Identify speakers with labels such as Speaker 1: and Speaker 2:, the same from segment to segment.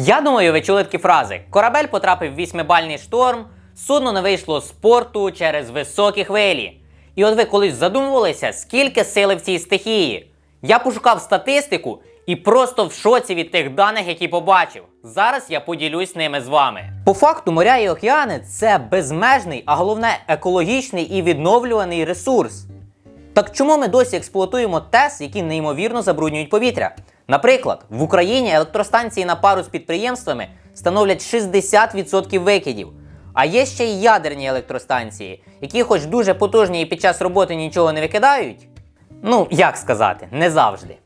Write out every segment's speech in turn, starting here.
Speaker 1: Я думаю, ви чули такі фрази: корабель потрапив в вісьмибальний шторм, судно не вийшло з порту через високі хвилі. І от ви колись задумувалися, скільки сили в цій стихії? Я пошукав статистику і просто в шоці від тих даних, які побачив. Зараз я поділюсь ними з вами. По факту, моря і океани це безмежний, а головне екологічний і відновлюваний ресурс. Так чому ми досі експлуатуємо ТЕС, які неймовірно забруднюють повітря? Наприклад, в Україні електростанції на пару з підприємствами становлять 60% викидів. А є ще й ядерні електростанції, які, хоч дуже потужні і під час роботи нічого не викидають. Ну, як сказати, не завжди.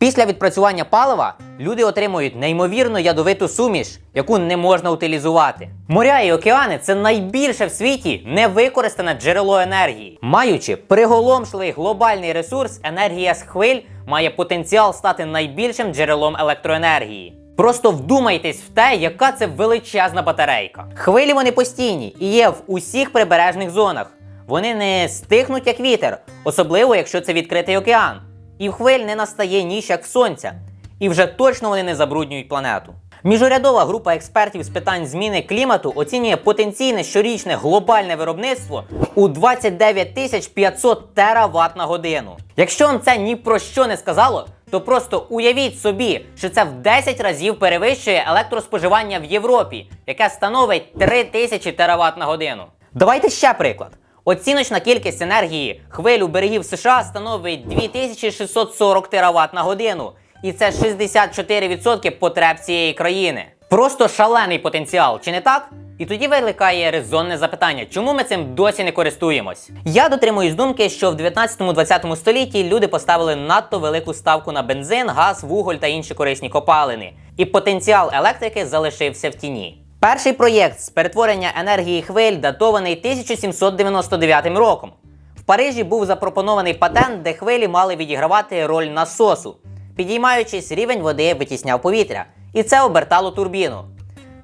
Speaker 1: Після відпрацювання палива люди отримують неймовірно ядовиту суміш, яку не можна утилізувати. Моря і океани це найбільше в світі невикористане джерело енергії. Маючи приголомшливий глобальний ресурс, енергія з хвиль має потенціал стати найбільшим джерелом електроенергії. Просто вдумайтесь в те, яка це величезна батарейка. Хвилі вони постійні і є в усіх прибережних зонах. Вони не стихнуть як вітер, особливо якщо це відкритий океан. І хвиль не настає ніч, як сонця. І вже точно вони не забруднюють планету. Міжурядова група експертів з питань зміни клімату оцінює потенційне щорічне глобальне виробництво у 29 тисяч 500 тераватт на годину. Якщо вам це ні про що не сказало, то просто уявіть собі, що це в 10 разів перевищує електроспоживання в Європі, яке становить 3000 тераватт на годину. Давайте ще приклад. Оціночна кількість енергії хвиль у берегів США становить 2640 тераватт на годину. І це 64% потреб цієї країни. Просто шалений потенціал, чи не так? І тоді виникає резонне запитання, чому ми цим досі не користуємось? Я дотримуюсь думки, що в 19-20 столітті люди поставили надто велику ставку на бензин, газ, вуголь та інші корисні копалини, і потенціал електрики залишився в тіні. Перший проєкт з перетворення енергії хвиль датований 1799 роком. В Парижі був запропонований патент, де хвилі мали відігравати роль насосу. Підіймаючись, рівень води витісняв повітря, і це обертало турбіну.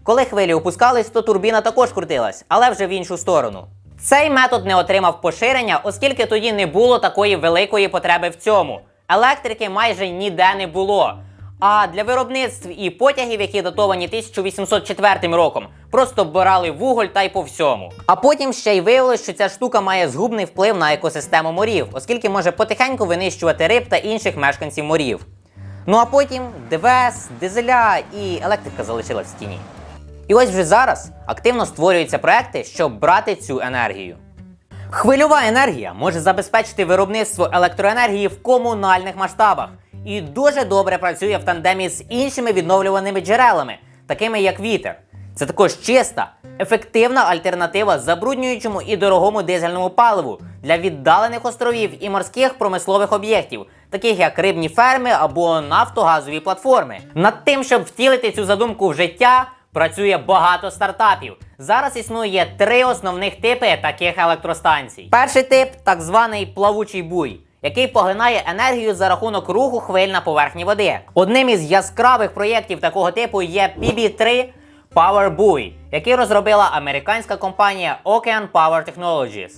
Speaker 1: Коли хвилі опускались, то турбіна також крутилась, але вже в іншу сторону. Цей метод не отримав поширення, оскільки тоді не було такої великої потреби в цьому. Електрики майже ніде не було. А для виробництв і потягів, які датовані 1804 роком, просто брали вуголь та й по всьому. А потім ще й виявилось, що ця штука має згубний вплив на екосистему морів, оскільки може потихеньку винищувати риб та інших мешканців морів. Ну а потім ДВС, дизеля і електрика залишилась в тіні. І ось вже зараз активно створюються проекти, щоб брати цю енергію. Хвильова енергія може забезпечити виробництво електроенергії в комунальних масштабах і дуже добре працює в тандемі з іншими відновлюваними джерелами, такими як вітер. Це також чиста, ефективна альтернатива забруднюючому і дорогому дизельному паливу для віддалених островів і морських промислових об'єктів, таких як рибні ферми або нафтогазові платформи. Над тим, щоб втілити цю задумку в життя, працює багато стартапів. Зараз існує три основних типи таких електростанцій. Перший тип так званий плавучий буй. Який поглинає енергію за рахунок руху хвиль на поверхні води. Одним із яскравих проєктів такого типу є PB3 Power Buoy, який розробила американська компанія Ocean Power Technologies.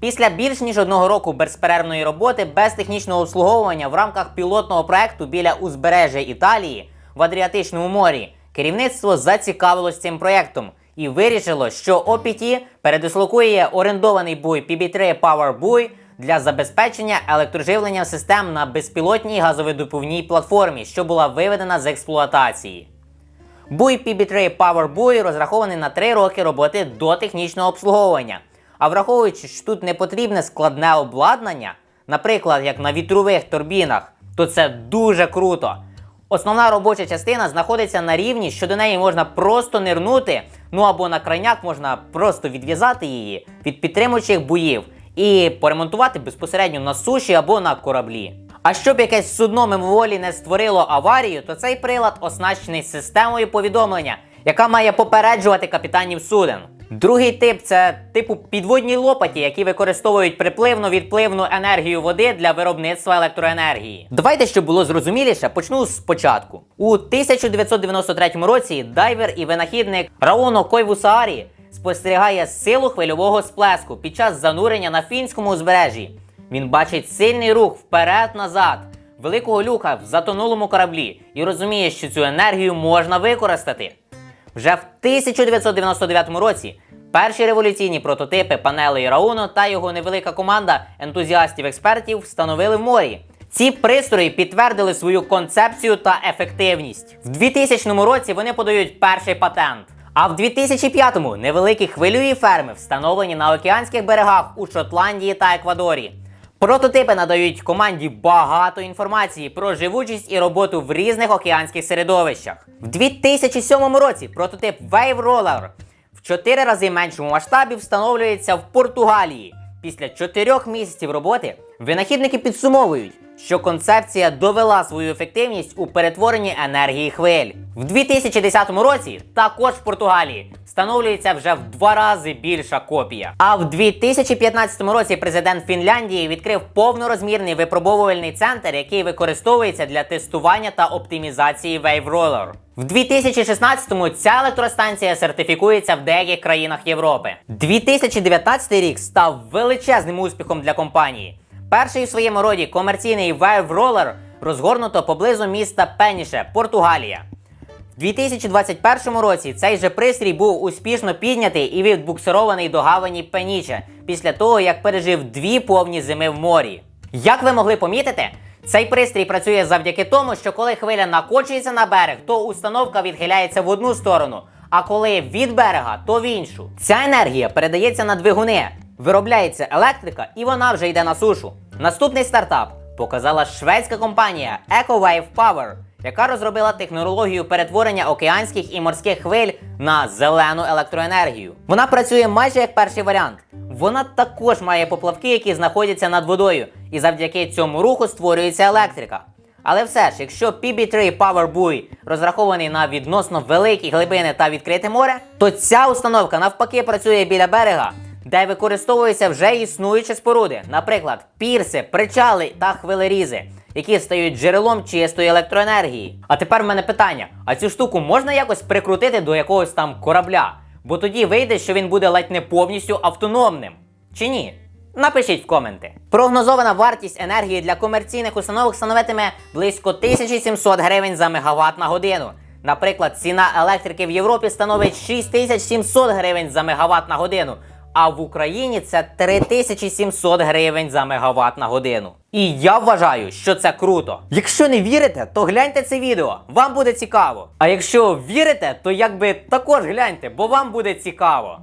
Speaker 1: Після більш ніж одного року безперервної роботи без технічного обслуговування в рамках пілотного проекту біля узбережжя Італії в Адріатичному морі керівництво зацікавилось цим проєктом і вирішило, що OPT передислокує орендований буй PB3 Power Buoy для забезпечення електроживлення систем на безпілотній газовидобувній платформі, що була виведена з експлуатації. Буй PB3 PowerBuoy розрахований на 3 роки роботи до технічного обслуговування. А враховуючи, що тут не потрібне складне обладнання, наприклад, як на вітрових турбінах, то це дуже круто. Основна робоча частина знаходиться на рівні, що до неї можна просто нирнути, ну або на крайняк можна просто відв'язати її від підтримуючих буїв і поремонтувати безпосередньо на суші або на кораблі. А щоб якесь судно мимоволі не створило аварію, то цей прилад оснащений системою повідомлення, яка має попереджувати капітанів суден. Другий тип це типу підводні лопаті, які використовують припливну відпливну енергію води для виробництва електроенергії. Давайте, щоб було зрозуміліше, почну спочатку. У 1993 році дайвер і винахідник Раоно Койвусаарі спостерігає силу хвильового сплеску під час занурення на фінському узбережжі. Він бачить сильний рух вперед-назад, великого люка в затонулому кораблі і розуміє, що цю енергію можна використати. Вже в 1999 році перші революційні прототипи панелей Рауно та його невелика команда ентузіастів-експертів встановили в морі. Ці пристрої підтвердили свою концепцію та ефективність. В 2000 році вони подають перший патент. А в 2005-му невеликі хвильові ферми встановлені на океанських берегах у Шотландії та Еквадорі. Прототипи надають команді багато інформації про живучість і роботу в різних океанських середовищах. В 2007 році прототип Wave Roller в 4 рази меншому масштабі встановлюється в Португалії. Після 4 місяців роботи винахідники підсумовують, що концепція довела свою ефективність у перетворенні енергії хвиль. В 2010 році також в Португалії встановлюється вже в два рази більша копія. А в 2015 році президент Фінляндії відкрив повнорозмірний випробовувальний центр, який використовується для тестування та оптимізації Wave Roller. В 2016-му ця електростанція сертифікується в деяких країнах Європи. 2019 рік став величезним успіхом для компанії. Перший в своєму роді комерційний Roller розгорнуто поблизу міста Пеніше, Португалія. В 2021 році цей же пристрій був успішно піднятий і відбуксирований до гавані Пеніче після того, як пережив дві повні зими в морі. Як ви могли помітити, цей пристрій працює завдяки тому, що коли хвиля накочується на берег, то установка відхиляється в одну сторону, а коли від берега, то в іншу. Ця енергія передається на двигуни, виробляється електрика і вона вже йде на сушу. Наступний стартап показала шведська компанія EcoWave Power, яка розробила технологію перетворення океанських і морських хвиль на зелену електроенергію. Вона працює майже як перший варіант. Вона також має поплавки, які знаходяться над водою, і завдяки цьому руху створюється електрика. Але все ж, якщо PB3 Power розрахований на відносно великі глибини та відкрите море, то ця установка навпаки працює біля берега, де використовуються вже існуючі споруди, наприклад, пірси, причали та хвилерізи, які стають джерелом чистої електроенергії. А тепер в мене питання: а цю штуку можна якось прикрутити до якогось там корабля? Бо тоді вийде, що він буде ледь не повністю автономним. Чи ні? Напишіть в коменти. Прогнозована вартість енергії для комерційних установок становитиме близько 1700 гривень за мегаватт на годину. Наприклад, ціна електрики в Європі становить 6700 гривень за мегаватт на годину, а в Україні це 3700 гривень за мегаватт на годину. І я вважаю, що це круто. Якщо не вірите, то гляньте це відео, вам буде цікаво. А якщо вірите, то якби також гляньте, бо вам буде цікаво.